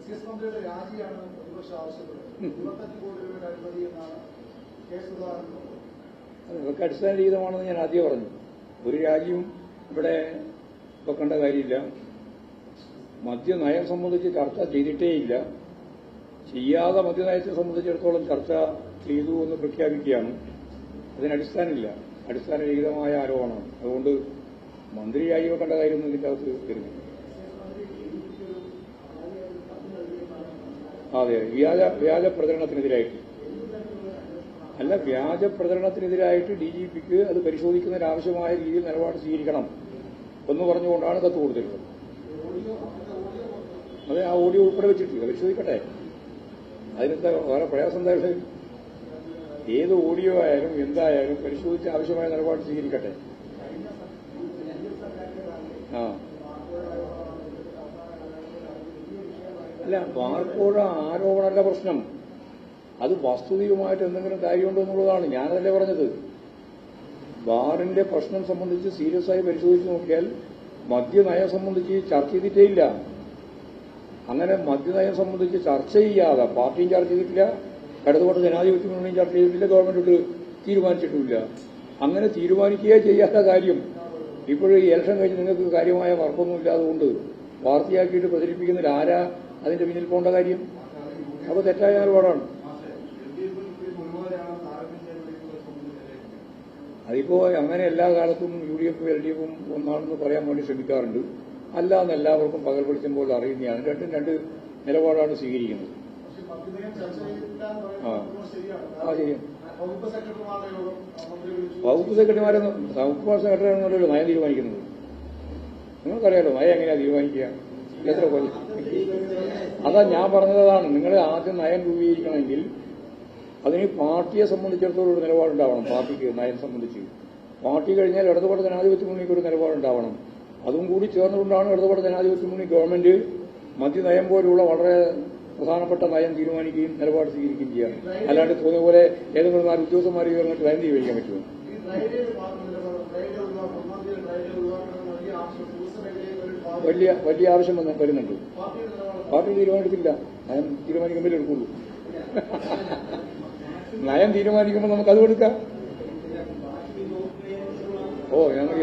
Excise മന്ത്രിയുടെ രാജിയാണ് പ്രതിപക്ഷം ആവശ്യപ്പെടുന്നത് ഇരുപത്തഞ്ച് കോടി രൂപയുടെ അഴിമതി എന്നാണ് കെ സുധാകരൻ ഇതൊക്കെ അടിസ്ഥാനരഹിതമാണെന്ന് ഞാൻ ആദ്യം പറഞ്ഞു. ഒരു രാജ്യവും ഇവിടെ വെക്കേണ്ട കാര്യമില്ല. മദ്യനയം സംബന്ധിച്ച് ചർച്ച ചെയ്തിട്ടേയില്ല ചെയ്യാതെ മദ്യനയത്തെ സംബന്ധിച്ചിടത്തോളം ചർച്ച ചെയ്തു എന്ന് പ്രഖ്യാപിക്കുകയാണ്. അതിനടിസ്ഥാനമില്ല അടിസ്ഥാനരഹിതമായ ആരോപണമാണ് അതുകൊണ്ട് മന്ത്രിയായി വെക്കേണ്ട കാര്യമൊന്നും ഇതിന്റെ അകത്ത് വരുന്നില്ല. അതെ വ്യാജ വ്യാജ പ്രചരണത്തിനെതിരായിട്ട്. അല്ല വ്യാജ പ്രചരണത്തിനെതിരായിട്ട് ഡി ജി പിക്ക് അത് പരിശോധിക്കുന്നതിന് ആവശ്യമായ രീതിയിൽ നിലപാട് സ്വീകരിക്കണം എന്ന് പറഞ്ഞുകൊണ്ടാണ് കത്ത് കൊടുത്തിട്ടുള്ളത്. അതെ ആ ഓഡിയോ ഉൾപ്പെടെ വെച്ചിട്ടില്ല പരിശോധിക്കട്ടെ. അതിനെന്താ വേറെ പ്രയാസം എന്താ ഉള്ളത്? ഏത് ഓഡിയോ ആയാലും എന്തായാലും പരിശോധിച്ച് ആവശ്യമായ നിലപാട് സ്വീകരിക്കട്ടെ. ആ. അല്ല ബാർക്കോഴ ആരോപണമല്ല പ്രശ്നം. അത് വസ്തുതയുമായിട്ട് എന്തെങ്കിലും കാര്യമുണ്ടോ എന്നുള്ളതാണ്. ഞാനതല്ലേ പറഞ്ഞത്. ബാറിന്റെ പ്രശ്നം സംബന്ധിച്ച് സീരിയസ് ആയി പരിശോധിച്ച് നോക്കിയാൽ മദ്യനയം സംബന്ധിച്ച് ചർച്ച ചെയ്തിട്ടേ ഇല്ല അങ്ങനെ മദ്യനയം സംബന്ധിച്ച് ചർച്ച ചെയ്യാതെ പാർട്ടിയും ചർച്ച ചെയ്തിട്ടില്ല ഇടതുപാട് ജനാധിപത്യ മുന്നണിയും ചർച്ച ചെയ്തിട്ടില്ല ഗവൺമെന്റ് തീരുമാനിച്ചിട്ടുമില്ല അങ്ങനെ തീരുമാനിക്കുകയേ ചെയ്യാത്ത കാര്യം. ഇപ്പോഴും ഇലക്ഷൻ കഴിഞ്ഞ് നിങ്ങൾക്ക് കാര്യമായ വർക്കൊന്നും ഇല്ലാതുകൊണ്ട് വാർത്തയാക്കിയിട്ട് പ്രചരിപ്പിക്കുന്നതിൽ ആരാ അതിന്റെ പിന്നിൽ പോകേണ്ട കാര്യം. അപ്പോൾ തെറ്റായ നിലപാടാണ് അതിപ്പോ അങ്ങനെ എല്ലാ കാലത്തും യു ഡി എഫും എൽ ഡി എഫും ഒന്നാണെന്ന് പറയാൻ വേണ്ടി ശ്രമിക്കാറുണ്ട്. അല്ല എന്ന് എല്ലാവർക്കും പകൽ വെളിച്ചം പോലെ അറിയുന്നതാണ്. രണ്ടും രണ്ട് നിലപാടാണ് സ്വീകരിക്കുന്നത്. ആ. വകുപ്പ് സെക്രട്ടറിമാരെ വകുപ്പ് സെക്രട്ടറിയാണെന്നല്ലോ നയം തീരുമാനിക്കുന്നത്. നിങ്ങൾക്കറിയാലോ നയം എങ്ങനെയാണ് തീരുമാനിക്കുക? എത്ര കൊല്ലം? അതാ ഞാൻ പറഞ്ഞതാണ്. നിങ്ങൾ ആദ്യം നയം രൂപീകരിക്കണമെങ്കിൽ അതിന് പാർട്ടിയെ സംബന്ധിച്ചിടത്തോളം ഒരു നിലപാടുണ്ടാവണം. പാർട്ടിക്ക് നയം സംബന്ധിച്ച്. പാർട്ടി കഴിഞ്ഞാൽ ഇടതുപാട് ജനാധിപത്യ മുന്നണിക്ക് ഒരു നിലപാടുണ്ടാവണം. അതും കൂടി ചേർന്നുകൊണ്ടാണ് ഇടതുപാട് ജനാധിപത്യ മുന്നണി ഗവൺമെന്റ് മദ്യനയം പോലുള്ള വളരെ പ്രധാനപ്പെട്ട നയം തീരുമാനിക്കുകയും നിലപാട് സ്വീകരിക്കുകയും ചെയ്യാം അല്ലാണ്ട് തോന്നിയ പോലെ ഏതെങ്കിലും നാല് ഉദ്യോഗസ്ഥന്മാർ ചേർന്നിട്ട് നയം തീരുമാനിക്കാൻ പറ്റുമോ? വലിയ വലിയ ആവശ്യം വരുന്നുണ്ട്. പാർട്ടി തീരുമാനിച്ചില്ല നയം തീരുമാനിക്കുമ്പോൾ എടുക്കുള്ളൂ. നയം തീരുമാനിക്കുമ്പോൾ നമുക്ക് അത് കൊടുക്കാം ഓ ഞങ്ങൾ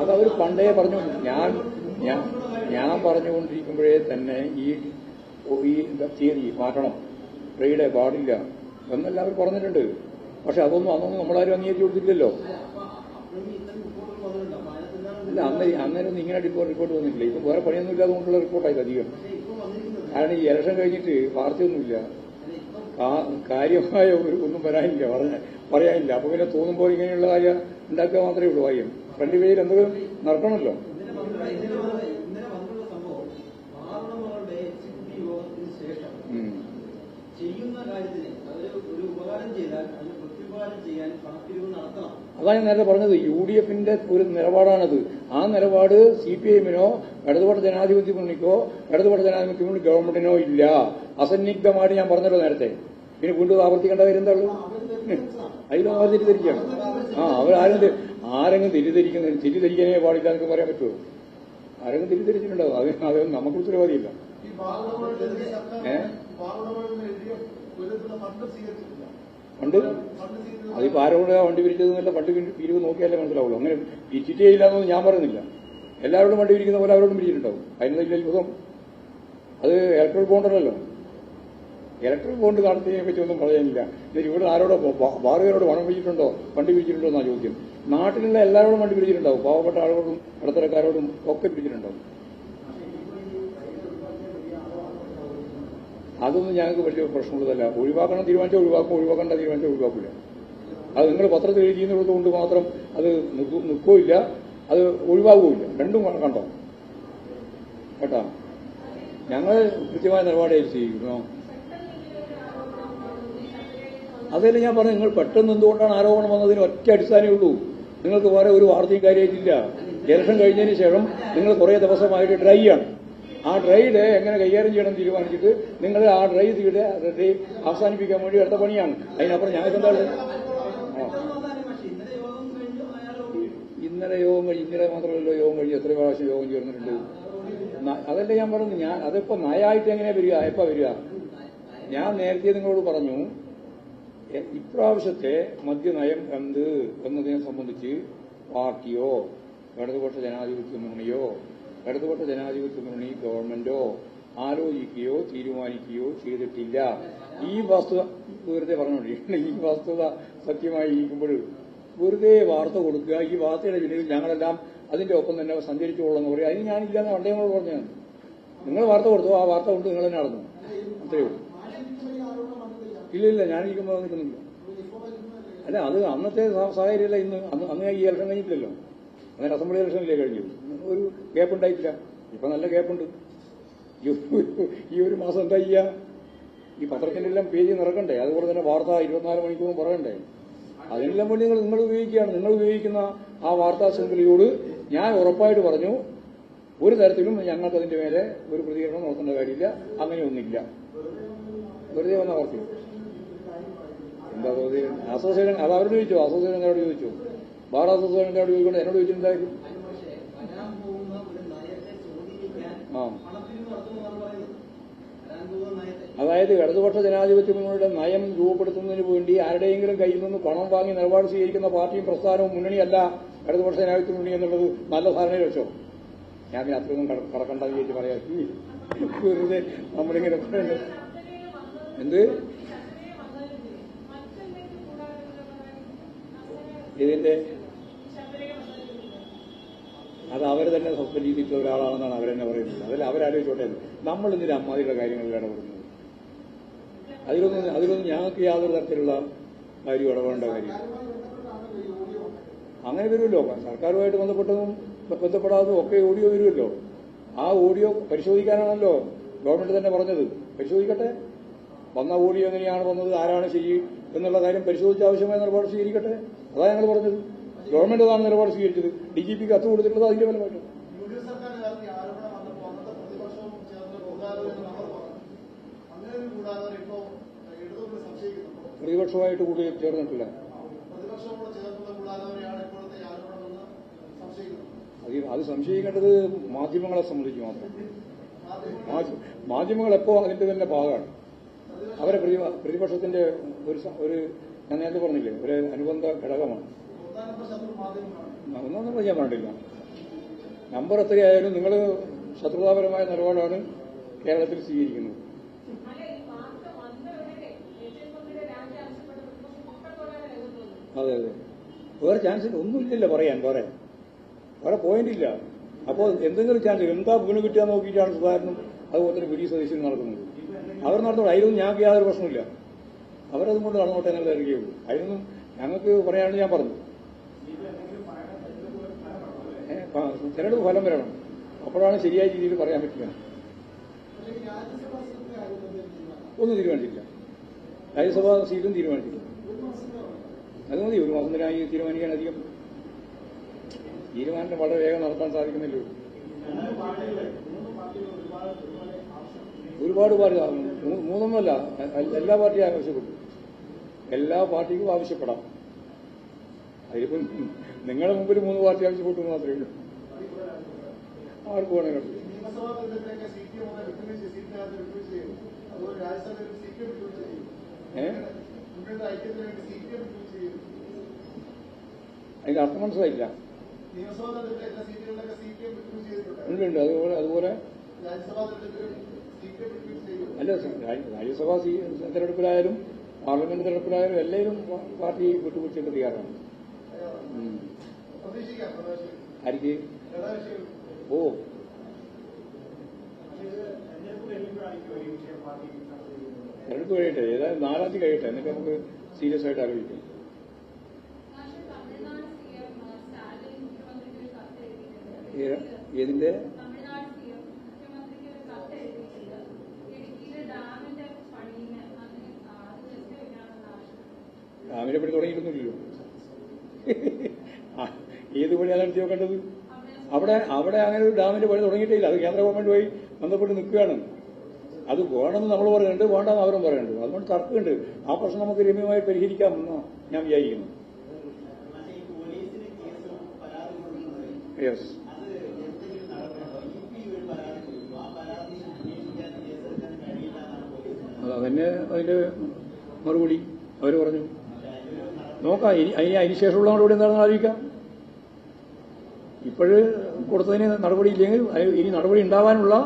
അതവർ പണ്ടേ പറഞ്ഞു ഞാൻ ഞാൻ ഞാൻ പറഞ്ഞുകൊണ്ടിരിക്കുമ്പോഴേ തന്നെ ഈ ഈ തീയതി മാറ്റണം. ഫ്രൈഡേ പാടില്ല എന്നെല്ലാവരും പറഞ്ഞിട്ടുണ്ട്. പക്ഷെ അതൊന്നും അന്നൊന്നും നമ്മളാരും അംഗീകരിച്ചു കൊടുത്തില്ലല്ലോ അല്ല അന്ന് അന്നേരം ഇങ്ങനെ റിപ്പോർട്ട് റിപ്പോർട്ട് വന്നിട്ടില്ല. ഇപ്പൊ വേറെ പണിയൊന്നും ഇല്ലാതുകൊണ്ടുള്ള റിപ്പോർട്ടായി അധികം. കാരണം ഈ ഇലക്ഷൻ കഴിഞ്ഞിട്ട് വാർത്തയൊന്നുമില്ല. കാര്യമായ ഒരു ഒന്നും വരാനില്ല. പറഞ്ഞ പറയാനില്ല. അപ്പൊ പിന്നെ തോന്നുമ്പോൾ ഇങ്ങനെയുള്ള കാര്യം ഉണ്ടാക്കുക മാത്രമേ ഉള്ളൂ. കാര്യം ഫ്രണ്ട് പേജിൽ എന്തെങ്കിലും നടക്കണമല്ലോ. ഇന്നലെ വന്നിട്ടുള്ള ഇന്നലെ വന്ന- ഇന്നലെ വന്നിട്ടുള്ള സംഭവം ബാറുടമകളുടെ എക്സിക്യൂട്ടീവ് യോഗത്തിന് ശേഷം. ചെയ്യുന്ന കാര്യത്തിന് അതൊരു ഒരു ഉപകാരം ചെയ്താൽ അതിന് പ്രത്യുപകാരം ചെയ്യാൻ പണപ്പിരിവ് നടത്തണം. അതാണ് ഞാൻ നേരത്തെ പറഞ്ഞത് യു ഡി എഫിന്റെ ഒരു നിലപാടാണത്. ആ നിലപാട് സി പി ഐഎമ്മിനോ ഇടതുപാട് ജനാധിപത്യ മുന്നണിക്കോ ഇടതുപാട് ജനാധിപത്യ മുന്നണി ഗവൺമെന്റിനോ ഇല്ല. അസന്നിഗ്ധമായിട്ട് ഞാൻ പറഞ്ഞല്ലോ നേരത്തെ. പിന്നെ വീണ്ടും ആവർത്തിക്കേണ്ട കാര്യം എന്താ അതിലും അവർ തെറ്റിദ്ധരിക്കുകയാണ്. ആ അവരാരും ആരെങ്കിലും തെറ്റിദ്ധരിക്കുന്ന തിരിധരിക്കാനേ പാടില്ല എന്നൊക്കെ പറയാൻ പറ്റുമോ? ആരെങ്കിലും തെറ്റിദ്ധരിച്ചിട്ടുണ്ടാവും അത് അത് നമുക്ക് ഉത്തരവാദിയില്ല. പണ്ട് അതിപ്പോ ആരോട് വണ്ടി പിരിച്ചതെന്നല്ല എന്നല്ല പണ്ട് പിരിവ് നോക്കിയാലേ മനസ്സിലാവുള്ളൂ. അങ്ങനെ പിരിച്ചിട്ടേ ഇല്ലാന്നൊന്നും ഞാൻ പറയുന്നില്ല. എല്ലാവരോടും വണ്ടി പിരിക്കുന്ന പോലെ അവരോടും പിരിച്ചിട്ടുണ്ടാവും അതിനെന്തെങ്കിലും അത്ഭുതം അത് ഇലക്ട്രൽ ബോണ്ടല്ലല്ലോ ഇലക്ട്രൽ ബോണ്ട് നടത്തിയതിനെ പറ്റി ഒന്നും പറയാനില്ല. എന്നിട്ട് ഇവിടെ ആരോടോ ബാറുകാരോട് പണം പിടിച്ചിട്ടുണ്ടോ വണ്ടി പിടിച്ചിട്ടുണ്ടോ എന്നാ ചോദ്യം. നാട്ടിലുള്ള എല്ലാവരോടും വണ്ടി പിടിച്ചിട്ടുണ്ടാവും. പാവപ്പെട്ട ആളുകളോടും ഇടത്തരക്കാരോടും ഒക്കെ പിടിച്ചിട്ടുണ്ടാവും. അതൊന്നും ഞങ്ങൾക്ക് വലിയ പ്രശ്നമുള്ളതല്ല. ഒഴിവാക്കണം തീരുമാനിച്ചാൽ ഒഴിവാക്കും. ഒഴിവാക്കേണ്ട തീരുമാനിച്ചാൽ ഒഴിവാക്കില്ല അത് നിങ്ങൾ പത്രത്തിൽ എഴുതിയെന്നുള്ളത് കൊണ്ട് മാത്രം അത് നിൽക്കുകയില്ല അത് ഒഴിവാകുകയില്ല രണ്ടും കണ്ടോ? കേട്ടോ? ഞങ്ങൾ കൃത്യമായ നിലപാട് സ്വീകരിക്കുന്നു അതല്ലേ ഞാൻ പറഞ്ഞു നിങ്ങൾ പെട്ടെന്ന് എന്തുകൊണ്ടാണ് ആരോപണം വന്നതിന് ഒറ്റ അടിസ്ഥാനമേ ഉള്ളൂ. നിങ്ങൾക്ക് വേറെ ഒരു വാർത്തയും കാര്യമായിട്ടില്ല. ഇലക്ഷൻ കഴിഞ്ഞതിന് ശേഷം നിങ്ങൾ കുറേ ദിവസമായിട്ട് ഡ്രൈ ആണ്. ആ ഡ്രൈഡ് എങ്ങനെ കൈകാര്യം ചെയ്യണം തീരുമാനിച്ചിട്ട് നിങ്ങൾ ആ ഡ്രൈ തീയുടെ ഡ്രൈ അവസാനിപ്പിക്കാൻ വേണ്ടി എടുത്ത പണിയാണ്. അതിനപ്പുറം ഞങ്ങൾക്ക് എന്താ ഉള്ളത്? ഇന്നലെ യോഗം കഴിഞ്ഞു ഇന്നലെ മാത്രമല്ലല്ലോ യോഗം കഴിഞ്ഞ് എത്ര പ്രാവശ്യം യോഗം ചേർന്നിട്ടുണ്ട്. അതല്ല ഞാൻ പറഞ്ഞു ഞാൻ അതിപ്പോ നയായിട്ട് എങ്ങനെ വരിക? എപ്പോ വരിക. ഞാൻ നേരത്തെ നിങ്ങളോട് പറഞ്ഞു ഇപ്രാവശ്യത്തെ മദ്യനയം എന്ത് എന്നതിനെ സംബന്ധിച്ച് പാർട്ടിയോ ഇടതുപക്ഷ ജനാധിപത്യ മുന്നണിയോ ഇടതുപക്ഷ ജനാധിപത്യ മുന്നണി ഗവൺമെന്റോ ആലോചിക്കുകയോ തീരുമാനിക്കുകയോ ചെയ്തിട്ടില്ല. ഈ വസ്തുത വെറുതെ പറഞ്ഞുകൊണ്ടിരിക്കണം ഈ വസ്തുത സത്യമായി ഇരിക്കുമ്പോൾ വെറുതെ വാർത്ത കൊടുക്കുക. ഈ വാർത്തയുടെ പിന്നിൽ ഞങ്ങളെല്ലാം അതിന്റെ ഒപ്പം തന്നെ സഞ്ചരിച്ചോളെന്ന് പറയും അതിന് ഞാനില്ലാന്ന് പണ്ടേ പറഞ്ഞു. നിങ്ങൾ വാർത്ത കൊടുത്തു? ആ വാർത്ത കൊണ്ട് നിങ്ങൾ തന്നെ നടന്നു. അത്രയേ ഉള്ളൂ. ഇല്ല ഇല്ല ഞാനിരിക്കുമ്പോൾ നിൽക്കുന്നില്ല അല്ല അത് അന്നത്തെ സാഹചര്യമല്ല ഇന്ന് അന്ന് അന്ന് ഈ ഇലക്ഷൻ കഴിഞ്ഞിട്ടില്ലല്ലോ. അങ്ങനെ അസംബ്ലി ഇലക്ഷനിലേ കഴിഞ്ഞു. ഒരു ഗ്യാപ്പ് ഉണ്ടായിട്ടില്ല. ഇപ്പൊ നല്ല ഗ്യാപ്പുണ്ട് ഈ ഒരു- മാസം എന്താ ചെയ്യ? ഈ പത്രത്തിന്റെ എല്ലാം പേജ് നിറക്കണ്ടേ? അതുപോലെ തന്നെ വാർത്ത ഇരുപത്തിനാല് മണിക്കൂറും പറയണ്ടേ അതിനെല്ലാം വേണ്ടി നിങ്ങൾ നിങ്ങൾ ഉപയോഗിക്കുകയാണ്. നിങ്ങൾ ഉപയോഗിക്കുന്ന ആ വാർത്താ ശൃംഖലയോട് ഞാൻ ഉറപ്പായിട്ട് പറഞ്ഞു ഒരു തരത്തിലും ഞങ്ങൾക്ക് അതിന്റെ മേലെ ഒരു പ്രതികരണം നടത്തേണ്ട കാര്യമില്ല. അങ്ങനെയൊന്നുമില്ല വെറുതെ വന്ന വാർത്ത. എന്താ ചോദ്യം അസോസിയേഷൻ അത് അവരോട് ചോദിച്ചു? അസോസിയേഷൻകാരോട് ചോദിച്ചു? ബാർ അസോസിയേഷൻകാരോട് ചോദിക്കൊണ്ട് എന്നോട് ചോദിച്ചിട്ടുണ്ടായിരുന്നു അതായത് ഇടതുപക്ഷ ജനാധിപത്യങ്ങളുടെ നയം രൂപപ്പെടുത്തുന്നതിന് വേണ്ടി ആരുടെയെങ്കിലും കയ്യിൽ നിന്ന് പണം വാങ്ങി നിലപാട് സ്വീകരിക്കുന്ന പാർട്ടിയും പ്രസ്ഥാനവും മുന്നണിയല്ല ഇടതുപക്ഷ ജനാധിപത്യ മുന്നണി എന്നുള്ളത് നല്ല ധാരണയിൽ വെച്ചോ? ഞാൻ പിന്നെ അത്രയൊന്നും കട- കടക്കണ്ടെന്ന് ചോദിച്ച് പറയാം നമ്മളിങ്ങനെ എന്ത്? ഇതിന്റെ അത് അവർ തന്നെ സസ്പെൻഡ് ഒരാളാണെന്നാണ് അവരെന്നെ പറയുന്നത്. അതിൽ അവരാലോചിച്ചോട്ടെ. നമ്മൾ ഇതിന്റെ അമ്മാതിയുടെ കാര്യങ്ങളിൽ ഇടപെടുന്നത് അതിലൊന്നും അതിലൊന്നും ഞങ്ങൾക്ക് യാതൊരു തരത്തിലുള്ള കാര്യം ഇടപെടേണ്ട കാര്യം അങ്ങനെ വരുമല്ലോ. സർക്കാരുമായിട്ട് ബന്ധപ്പെട്ടതും ബന്ധപ്പെടാത്തതും ഒക്കെ ഓഡിയോ വരുമല്ലോ. ആ ഓഡിയോ പരിശോധിക്കാനാണല്ലോ ഗവൺമെന്റ് തന്നെ പറഞ്ഞത്. പരിശോധിക്കട്ടെ. വന്ന ഓഡിയോ എങ്ങനെയാണ് വന്നത്? ആരാണ് ശരി എന്നുള്ള കാര്യം പരിശോധിച്ച ആവശ്യമായ നിലപാട് സ്വീകരിക്കട്ടെ. അതാ ഞങ്ങൾ പറഞ്ഞത്. ഗവൺമെന്റ് അതാണ് നിലപാട് സ്വീകരിച്ചത്. ഡി ജി പിക്ക് കത്ത് കൊടുത്തിട്ടുള്ളത് അതിന്റെ ഫലമായിട്ട് പ്രതിപക്ഷമായിട്ട് കൂടി ചേർന്നിട്ടില്ല അത് സംശയിക്കേണ്ടത് മാധ്യമങ്ങളെ സംബന്ധിച്ച് മാത്രം. മാധ്യമങ്ങൾ എപ്പോ അതിന്റെ തന്നെ ഭാഗമാണ്? അവരെ പ്രതി- പ്രതിപക്ഷത്തിന്റെ ഒരു ഞാൻ നേരത്തെ പറഞ്ഞില്ലേ ഒരു അനുബന്ധ ഘടകമാണ്. ഒന്നും പറയാൻ പാടില്ല. നമ്പർ എത്രയായാലും നിങ്ങൾ ശത്രുതാപരമായ നിലപാടാണ് കേരളത്തിൽ സ്വീകരിക്കുന്നത്. അതെ അതെ. വേറെ ചാൻസ് ഒന്നുമില്ലല്ലോ പറയാൻ വേറെ. വേറെ പോയിന്റ് ഇല്ല. അപ്പോൾ എന്തെങ്കിലും ചാൻസ് എന്താ വീണ് കിട്ടിയാൽ നോക്കിയിട്ടാണ് സുധാകരനും അതുപോലെ തന്നെ ഡി സതീശനും നടക്കുന്നത്. അവർ നടത്തുന്നത് അതിലൊന്നും ഞങ്ങൾക്ക് യാതൊരു പ്രശ്നമില്ല അവരതും കൊണ്ട് നടന്നോട്ടെ ഞങ്ങൾ ഇറങ്ങിയുള്ളൂ അതിനൊന്നും ഞങ്ങൾക്ക് പറയാണെന്ന് ഞാൻ പറഞ്ഞു ചിലടത്ത് ഫലം വരണം. അപ്പോഴാണ് ശരിയായ രീതിയിൽ പറയാൻ പറ്റുക. ഒന്നും തീരുമാനിച്ചില്ല രാജ്യസഭാ സീറ്റും തീരുമാനിച്ചില്ല അത് മതി. ഒരു മാസം തന്നെ തീരുമാനിക്കാൻ അധികം തീരുമാനം വളരെ വേഗം നടത്താൻ സാധിക്കുന്നില്ല? ഒരുപാട് പാർട്ടി മൂന്നൊന്നുമല്ല എല്ലാ പാർട്ടിയും ആവശ്യപ്പെട്ടു. എല്ലാ പാർട്ടിക്കും ആവശ്യപ്പെടാം. അതിപ്പം നിങ്ങളുടെ മുമ്പിൽ മൂന്ന് പാർട്ടി ആവശ്യപ്പെട്ടു മാത്രമേ ഉള്ളൂ. ആർക്ക് വേണമെങ്കിലും അതിന്റെ അർത്ഥം മനസ്സിലായില്ല. ഉണ്ട് ഉണ്ട്. അതുപോലെ അതുപോലെ. അല്ല രാജ്യസഭാ തെരഞ്ഞെടുപ്പിലായാലും പാർലമെന്റ് തെരഞ്ഞെടുപ്പിലായാലും എല്ലാവരും പാർട്ടി വിട്ടുവീഴ്ചയ്ക്ക് തയ്യാറാണ്. ആർക്ക് ഓ. തെരഞ്ഞെടുപ്പ് കഴിയട്ടെ ഏതായാലും നാലാം തീയതി കഴിയട്ടെ എന്നിട്ട് നമുക്ക് സീരിയസ് ആയിട്ട് ആലോചിക്കാം. തമിഴ്നാട് സി എം സ്റ്റാലിൻ മുഖ്യമന്ത്രിക്ക് ഒരു കത്ത് എഴുതിയിട്ടുണ്ട് ഏ- ഏതിന്റെ തമിഴ്നാട് സി എം മുഖ്യമന്ത്രിക്ക് ഒരു കത്ത് എഴുതിയിട്ടുണ്ട് ഇടുക്കിയിലെ ഡാമിന്റെ പണിയിന് അതിന് അത് ജസ്റ്റ് വെക്കണമെന്ന് ആവശ്യം പിടി തുടങ്ങിയിരുന്നില്ലല്ലോ ഏത് പണിയാണ് നടത്തി നോക്കേണ്ടത്? അവിടെ അവിടെ അങ്ങനെ ഒരു ഡാമിന്റെ പണി തുടങ്ങിയിട്ടില്ല. അത് കേന്ദ്ര ഗവൺമെന്റ് പോയി ബന്ധപ്പെട്ട് നിൽക്കുകയാണ്. അത് വേണമെന്ന് നമ്മൾ പറയുന്നുണ്ട് വേണ്ടെന്ന് അവരും പറയുന്നുണ്ട്. അതുകൊണ്ട് തർക്കമുണ്ട്. ആ പ്രശ്നം നമുക്ക് രമ്യമായി പരിഹരിക്കാമെന്ന് ഞാൻ വിചാരിക്കുന്നു. അതന്നെ അതിന്റെ മറുപടി. അവർ പറഞ്ഞു. നോക്കാം. ഇനി അതിന് അതിന് ശേഷമുള്ള നടപടി എന്താണെന്ന് ആലോചിക്കാം. ഇപ്പോഴ് കൊടുത്തതിന് നടപടി ഇല്ലെങ്കിൽ ഇനി നടപടി ഉണ്ടാവാനുള്ള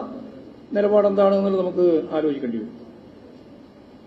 നിലപാട് എന്താണെന്നുള്ളത് നമുക്ക് ആലോചിക്കേണ്ടി വരും.